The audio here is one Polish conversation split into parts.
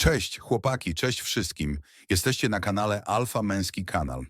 Cześć chłopaki, cześć wszystkim. Jesteście na kanale Alfa Męski Kanal.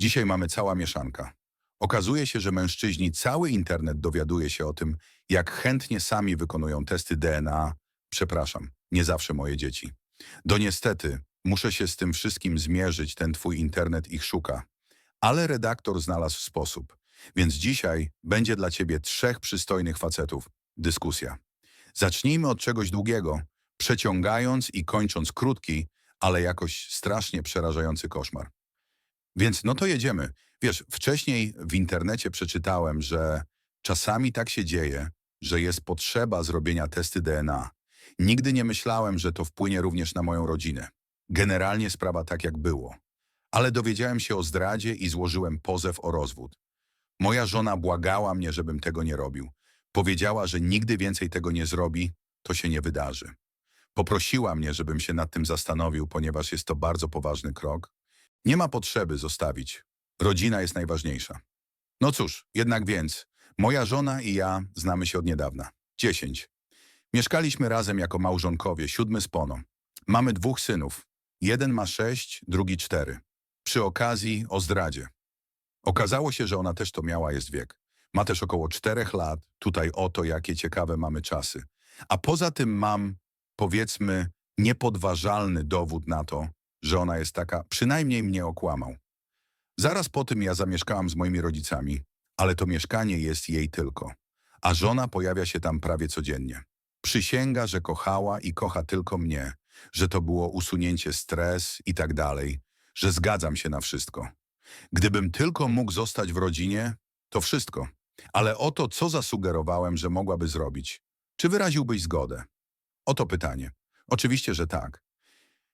Dzisiaj mamy cała mieszanka. Okazuje się, że mężczyźni cały internet dowiaduje się o tym, jak chętnie sami wykonują testy DNA. Przepraszam, nie zawsze moje dzieci. Do niestety, muszę się z tym wszystkim zmierzyć, ten twój internet ich szuka. Ale redaktor znalazł sposób. Więc dzisiaj będzie dla ciebie trzech przystojnych facetów. Dyskusja. Zacznijmy od czegoś długiego, przeciągając i kończąc krótki, ale jakoś strasznie przerażający koszmar. Więc no to jedziemy. Wiesz, wcześniej w internecie przeczytałem, że czasami tak się dzieje, że jest potrzeba zrobienia testy DNA. Nigdy nie myślałem, że to wpłynie również na moją rodzinę. Generalnie sprawa tak jak było. Ale dowiedziałem się o zdradzie i złożyłem pozew o rozwód. Moja żona błagała mnie, żebym tego nie robił. Powiedziała, że nigdy więcej tego nie zrobi, to się nie wydarzy. Poprosiła mnie, żebym się nad tym zastanowił, ponieważ jest to bardzo poważny krok. Nie ma potrzeby zostawić. Rodzina jest najważniejsza. No cóż, jednak więc, moja żona i ja znamy się od niedawna. Dziesięć. Mieszkaliśmy razem jako małżonkowie, siódmy z pono. Mamy dwóch synów. Jeden ma sześć, drugi cztery. Przy okazji o zdradzie. Okazało się, że ona też to miała, jest wiek. Ma też około czterech lat. Tutaj oto, jakie ciekawe mamy czasy. A poza tym mam, powiedzmy, niepodważalny dowód na to, że ona jest taka, przynajmniej mnie okłamał. Zaraz po tym ja zamieszkałam z moimi rodzicami, ale to mieszkanie jest jej tylko. A żona pojawia się tam prawie codziennie. Przysięga, że kochała i kocha tylko mnie, że to było usunięcie stres i tak dalej, że zgadzam się na wszystko. Gdybym tylko mógł zostać w rodzinie, to wszystko. Ale oto co zasugerowałem, że mogłaby zrobić. Czy wyraziłbyś zgodę? Oto pytanie. Oczywiście, że tak.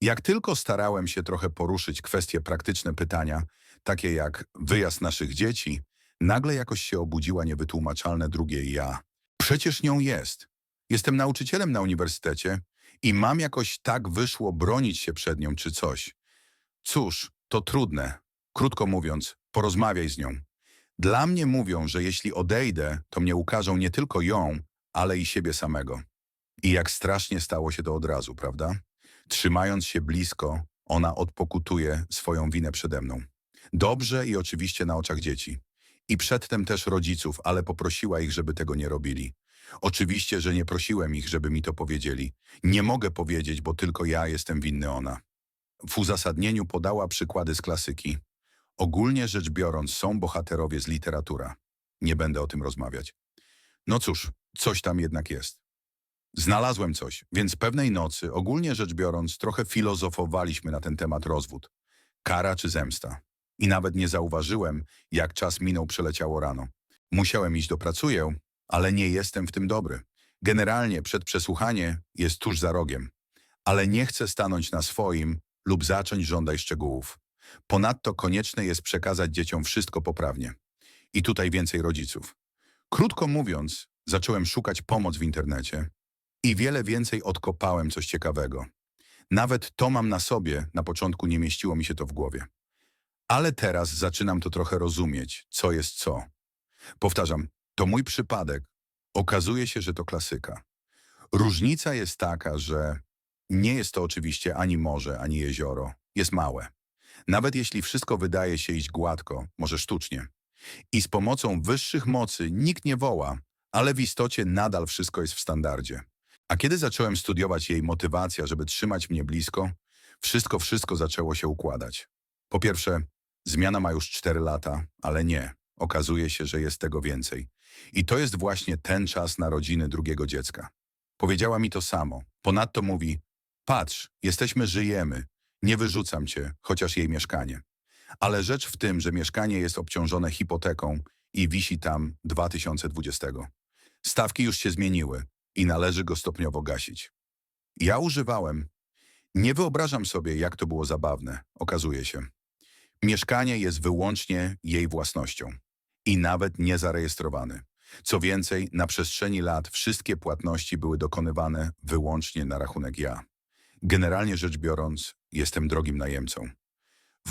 Jak tylko starałem się trochę poruszyć kwestie praktyczne pytania, takie jak wyjazd naszych dzieci, nagle jakoś się obudziła niewytłumaczalne drugie ja. Przecież nią jest. Jestem nauczycielem na uniwersytecie i mam jakoś tak wyszło bronić się przed nią czy coś. Cóż, to trudne. Krótko mówiąc, porozmawiaj z nią. Dla mnie mówią, że jeśli odejdę, to mnie ukażą nie tylko ją, ale i siebie samego. I jak strasznie stało się to od razu, prawda? Trzymając się blisko, ona odpokutuje swoją winę przede mną. Dobrze i oczywiście na oczach dzieci. I przedtem też rodziców, ale poprosiła ich, żeby tego nie robili. Oczywiście, że nie prosiłem ich, żeby mi to powiedzieli. Nie mogę powiedzieć, bo tylko ja jestem winny ona. W uzasadnieniu podała przykłady z klasyki. Ogólnie rzecz biorąc są bohaterowie z literatura. Nie będę o tym rozmawiać. No cóż, coś tam jednak jest. Znalazłem coś, więc pewnej nocy, ogólnie rzecz biorąc, trochę filozofowaliśmy na ten temat rozwód. Kara czy zemsta. I nawet nie zauważyłem, jak czas minął przeleciało rano. Musiałem iść do pracuję, ale nie jestem w tym dobry. Generalnie przedprzesłuchanie jest tuż za rogiem. Ale nie chcę stanąć na swoim lub zacząć żądać szczegółów. Ponadto konieczne jest przekazać dzieciom wszystko poprawnie. I tutaj więcej rodziców. Krótko mówiąc, zacząłem szukać pomoc w internecie i wiele więcej odkopałem coś ciekawego. Nawet to mam na sobie, na początku nie mieściło mi się to w głowie. Ale teraz zaczynam to trochę rozumieć, co jest co. Powtarzam, to mój przypadek. Okazuje się, że to klasyka. Różnica jest taka, że nie jest to oczywiście ani morze, ani jezioro. Jest małe. Nawet jeśli wszystko wydaje się iść gładko, może sztucznie. I z pomocą wyższych mocy nikt nie woła, ale w istocie nadal wszystko jest w standardzie. A kiedy zacząłem studiować jej motywacja, żeby trzymać mnie blisko, wszystko, wszystko zaczęło się układać. Po pierwsze, zmiana ma już 4 lata, ale nie. Okazuje się, że jest tego więcej. I to jest właśnie ten czas narodziny drugiego dziecka. Powiedziała mi to samo. Ponadto mówi, patrz, jesteśmy, żyjemy. Nie wyrzucam cię, chociaż jej mieszkanie. Ale rzecz w tym, że mieszkanie jest obciążone hipoteką i wisi tam 2020. Stawki już się zmieniły i należy go stopniowo gasić. Ja używałem. Nie wyobrażam sobie, jak to było zabawne, okazuje się. Mieszkanie jest wyłącznie jej własnością i nawet niezarejestrowany. Co więcej, na przestrzeni lat wszystkie płatności były dokonywane wyłącznie na rachunek ja. Generalnie rzecz biorąc, jestem drogim najemcą.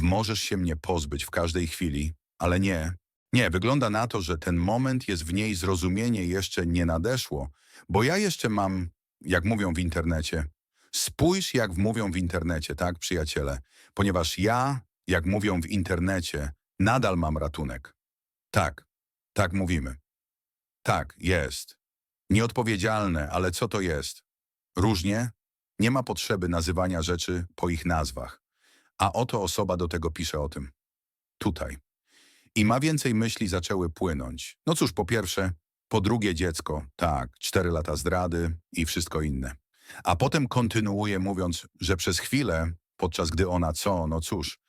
Możesz się mnie pozbyć w każdej chwili, ale nie. Nie, wygląda na to, że ten moment jest w niej zrozumienie jeszcze nie nadeszło, bo ja jeszcze mam, jak mówią w internecie, Spójrz, jak mówią w internecie, tak, przyjaciele? Ponieważ ja, jak mówią w internecie, nadal mam ratunek. Tak, tak mówimy. Tak, jest. Nieodpowiedzialne, ale co to jest? Różnie? Nie ma potrzeby nazywania rzeczy po ich nazwach. A oto osoba do tego pisze o tym. Tutaj. I ma więcej myśli zaczęły płynąć. No cóż, po pierwsze, po drugie dziecko, tak, cztery lata zdrady i wszystko inne. A potem kontynuuje mówiąc, że przez chwilę, podczas gdy ona co, no cóż,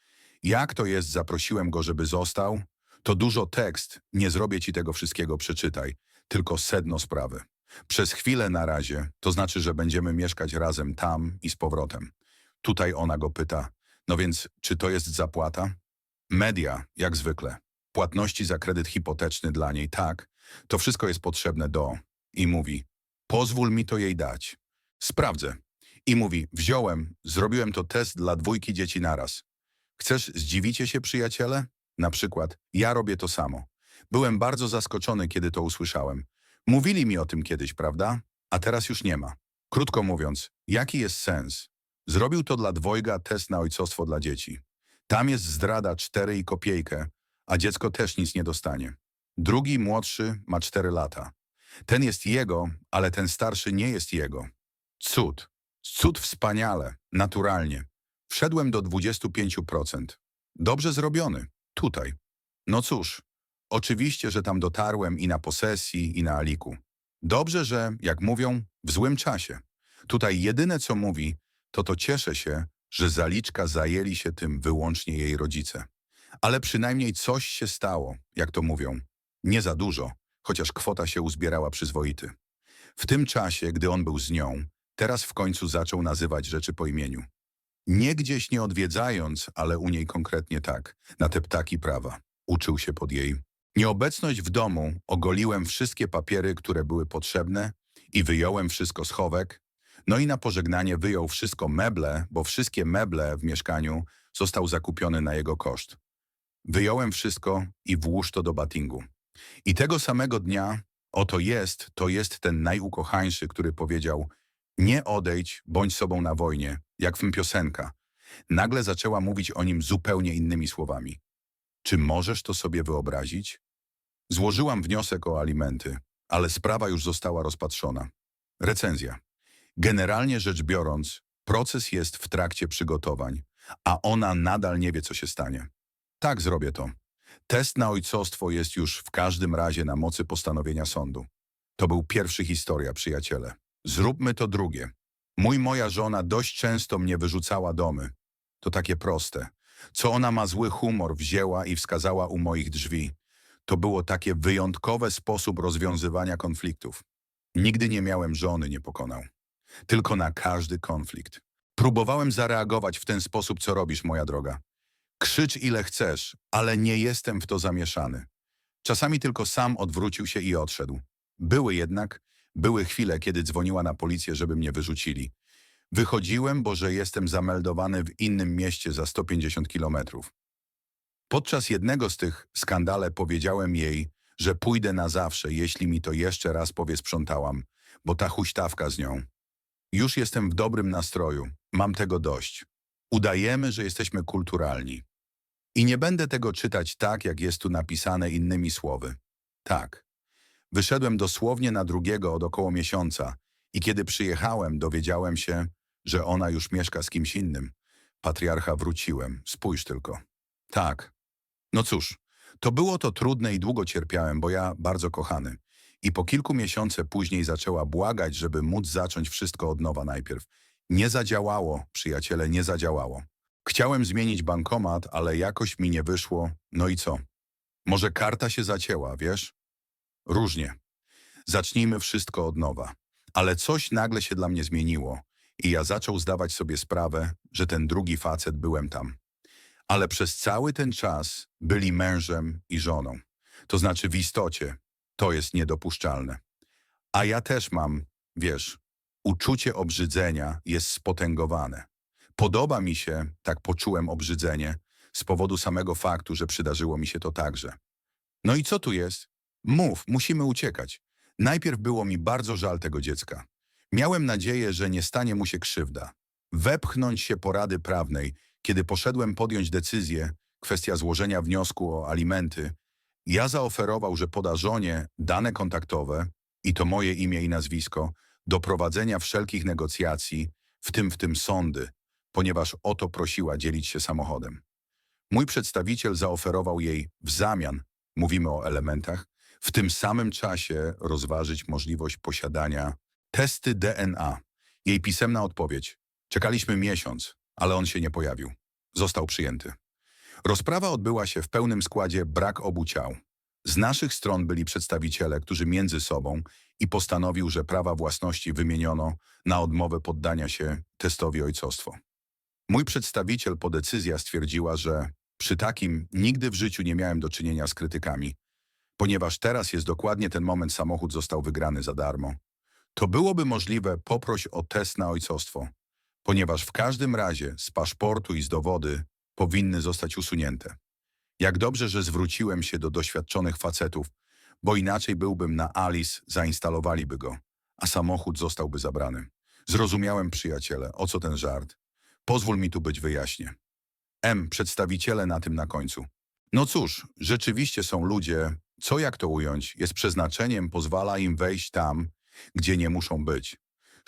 jak to jest, zaprosiłem go, żeby został? To dużo tekst, nie zrobię ci tego wszystkiego, przeczytaj, tylko sedno sprawy. Przez chwilę na razie, to znaczy, że będziemy mieszkać razem tam i z powrotem. Tutaj ona go pyta, no więc czy to jest zapłata? Media, jak zwykle. Płatności za kredyt hipoteczny dla niej, tak. To wszystko jest potrzebne do... I mówi, pozwól mi to jej dać. Sprawdzę. I mówi, wziąłem, zrobiłem to test dla dwójki dzieci naraz. Chcesz, zdziwicie się przyjaciele? Na przykład, ja robię to samo. Byłem bardzo zaskoczony, kiedy to usłyszałem. Mówili mi o tym kiedyś, prawda? A teraz już nie ma. Krótko mówiąc, jaki jest sens? Zrobił to dla dwojga test na ojcostwo dla dzieci. Tam jest zdrada cztery i kopiejkę, a dziecko też nic nie dostanie. Drugi, młodszy, ma cztery lata. Ten jest jego, ale ten starszy nie jest jego. Cud. Cud wspaniale, naturalnie. Wszedłem do 25%. Dobrze zrobiony. Tutaj. No cóż, oczywiście, że tam dotarłem i na posesji, i na aliku. Dobrze, że, jak mówią, w złym czasie. Tutaj jedyne, co mówi, to to cieszę się, że zaliczka zajęli się tym wyłącznie jej rodzice. Ale przynajmniej coś się stało, jak to mówią. Nie za dużo, chociaż kwota się uzbierała przyzwoity. W tym czasie, gdy on był z nią, teraz w końcu zaczął nazywać rzeczy po imieniu. Nie gdzieś nie odwiedzając, ale u niej konkretnie tak, na te ptaki prawa. Uczył się pod jej. Nieobecność w domu ogoliłem wszystkie papiery, które były potrzebne i wyjąłem wszystko z chowek, no i na pożegnanie wyjął wszystko meble, bo wszystkie meble w mieszkaniu został zakupiony na jego koszt. Wyjąłem wszystko i włóż to do batingu. I tego samego dnia, oto jest, to jest ten najukochańszy, który powiedział nie odejdź, bądź sobą na wojnie, jak w piosenka. Nagle zaczęła mówić o nim zupełnie innymi słowami. Czy możesz to sobie wyobrazić? Złożyłam wniosek o alimenty, ale sprawa już została rozpatrzona. Recenzja. Generalnie rzecz biorąc, proces jest w trakcie przygotowań, a ona nadal nie wie, co się stanie. Tak, zrobię to. Test na ojcostwo jest już w każdym razie na mocy postanowienia sądu. To był pierwszy historia, przyjaciele. Zróbmy to drugie. Mój moja żona dość często mnie wyrzucała domy. To takie proste. Co ona ma zły humor wzięła i wskazała u moich drzwi. To było takie wyjątkowe sposób rozwiązywania konfliktów. Nigdy nie miałem żony, nie pokonał. Tylko na każdy konflikt. Próbowałem zareagować w ten sposób, co robisz, moja droga. Krzycz ile chcesz, ale nie jestem w to zamieszany. Czasami tylko sam odwrócił się i odszedł. Były jednak, były chwile, kiedy dzwoniła na policję, żeby mnie wyrzucili. Wychodziłem, bo że jestem zameldowany w innym mieście za 150 kilometrów. Podczas jednego z tych skandale powiedziałem jej, że pójdę na zawsze, jeśli mi to jeszcze raz powie sprzątałam, bo ta huśtawka z nią. Już jestem w dobrym nastroju, mam tego dość. Udajemy, że jesteśmy kulturalni. I nie będę tego czytać tak, jak jest tu napisane innymi słowy. Tak. Wyszedłem dosłownie na drugiego od około miesiąca i kiedy przyjechałem, dowiedziałem się, że ona już mieszka z kimś innym. Patriarcha wróciłem, spójrz tylko. Tak. No cóż, to było to trudne i długo cierpiałem, bo ja bardzo kochany. I po kilku miesiące później zaczęła błagać, żeby móc zacząć wszystko od nowa najpierw. Nie zadziałało, przyjaciele, nie zadziałało. Chciałem zmienić bankomat, ale jakoś mi nie wyszło. No i co? Może karta się zacięła, wiesz? Różnie. Zacznijmy wszystko od nowa. Ale coś nagle się dla mnie zmieniło i ja zaczął zdawać sobie sprawę, że ten drugi facet byłem tam. Ale przez cały ten czas byli mężem i żoną. To znaczy w istocie to jest niedopuszczalne. A ja też mam, wiesz, uczucie obrzydzenia jest spotęgowane. Podoba mi się, tak poczułem obrzydzenie, z powodu samego faktu, że przydarzyło mi się to także. No i co tu jest? Mów, musimy uciekać. Najpierw było mi bardzo żal tego dziecka. Miałem nadzieję, że nie stanie mu się krzywda. Wepchnąć się porady prawnej, kiedy poszedłem podjąć decyzję, kwestia złożenia wniosku o alimenty, ja zaoferował, że poda żonie dane kontaktowe, i to moje imię i nazwisko, do prowadzenia wszelkich negocjacji, w tym w tym sądy, ponieważ o to prosiła dzielić się samochodem. Mój przedstawiciel zaoferował jej w zamian, mówimy o elementach, w tym samym czasie rozważyć możliwość posiadania testy DNA. Jej pisemna odpowiedź. Czekaliśmy miesiąc, ale on się nie pojawił. Został przyjęty. Rozprawa odbyła się w pełnym składzie brak obu ciał. Z naszych stron byli przedstawiciele, którzy między sobą i postanowił, że prawa własności wymieniono na odmowę poddania się testowi ojcostwo. Mój przedstawiciel po decyzja stwierdziła, że przy takim nigdy w życiu nie miałem do czynienia z krytykami, ponieważ teraz jest dokładnie ten moment samochód został wygrany za darmo. To byłoby możliwe, poproś o test na ojcostwo, ponieważ w każdym razie z paszportu i z dowody powinny zostać usunięte. Jak dobrze, że zwróciłem się do doświadczonych facetów, bo inaczej byłbym na Alice, zainstalowaliby go, a samochód zostałby zabrany. Zrozumiałem, przyjaciele, o co ten żart. Pozwól mi tu być wyjaśnie. M, przedstawiciele na tym na końcu. No cóż, rzeczywiście są ludzie, co jak to ująć, jest przeznaczeniem, pozwala im wejść tam, gdzie nie muszą być.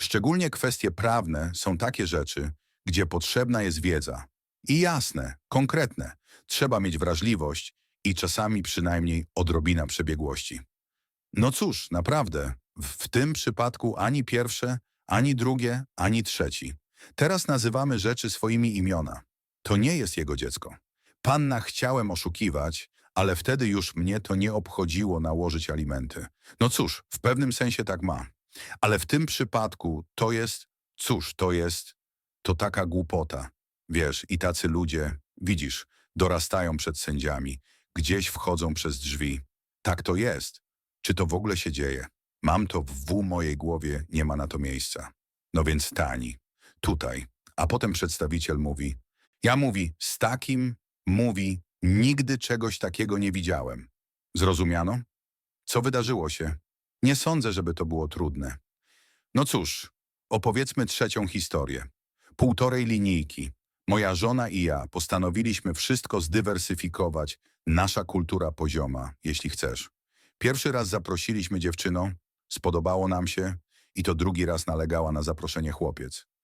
Szczególnie kwestie prawne są takie rzeczy, gdzie potrzebna jest wiedza. I jasne, konkretne. Trzeba mieć wrażliwość i czasami przynajmniej odrobina przebiegłości. No cóż, naprawdę, w w tym przypadku ani pierwsze, ani drugie, ani trzeci. Teraz nazywamy rzeczy swoimi imiona. To nie jest jego dziecko. Panna chciałem oszukiwać, ale wtedy już mnie to nie obchodziło nałożyć alimenty. No cóż, w pewnym sensie tak ma. Ale w tym przypadku to jest, cóż, to jest, to taka głupota. Wiesz, i tacy ludzie, widzisz, dorastają przed sędziami, gdzieś wchodzą przez drzwi. Tak to jest. Czy to w ogóle się dzieje? Mam to w mojej głowie, nie ma na to miejsca. No więc tani. Tutaj. A potem przedstawiciel mówi, ja mówi, z takim, mówi, nigdy czegoś takiego nie widziałem. Zrozumiano? Co wydarzyło się? Nie sądzę, żeby to było trudne. No cóż, opowiedzmy trzecią historię. Półtorej linijki. Moja żona i ja postanowiliśmy wszystko zdywersyfikować, nasza kultura pozioma, jeśli chcesz. Pierwszy raz zaprosiliśmy dziewczyną, spodobało nam się i to drugi raz nalegała na zaproszenie chłopiec.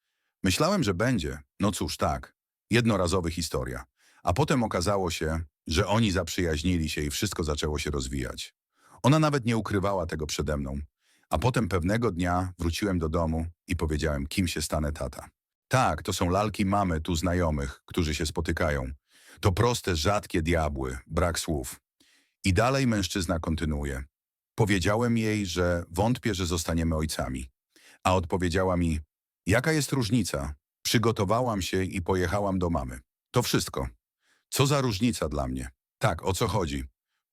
Myślałem, że będzie, no cóż, tak, jednorazowy historia. A potem okazało się, że oni zaprzyjaźnili się i wszystko zaczęło się rozwijać. Ona nawet nie ukrywała tego przede mną. A potem pewnego dnia wróciłem do domu i powiedziałem, kim się stanę tata. Tak, to są lalki mamy tu znajomych, którzy się spotykają. To proste, rzadkie diabły, brak słów. I dalej mężczyzna kontynuuje. Powiedziałem jej, że wątpię, że zostaniemy ojcami. A odpowiedziała mi, jaka jest różnica? Przygotowałam się i pojechałam do mamy. To wszystko. Co za różnica dla mnie? Tak, o co chodzi?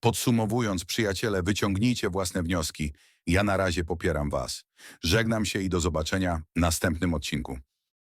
Podsumowując, przyjaciele, wyciągnijcie własne wnioski. Ja na razie popieram was. Żegnam się i do zobaczenia w następnym odcinku.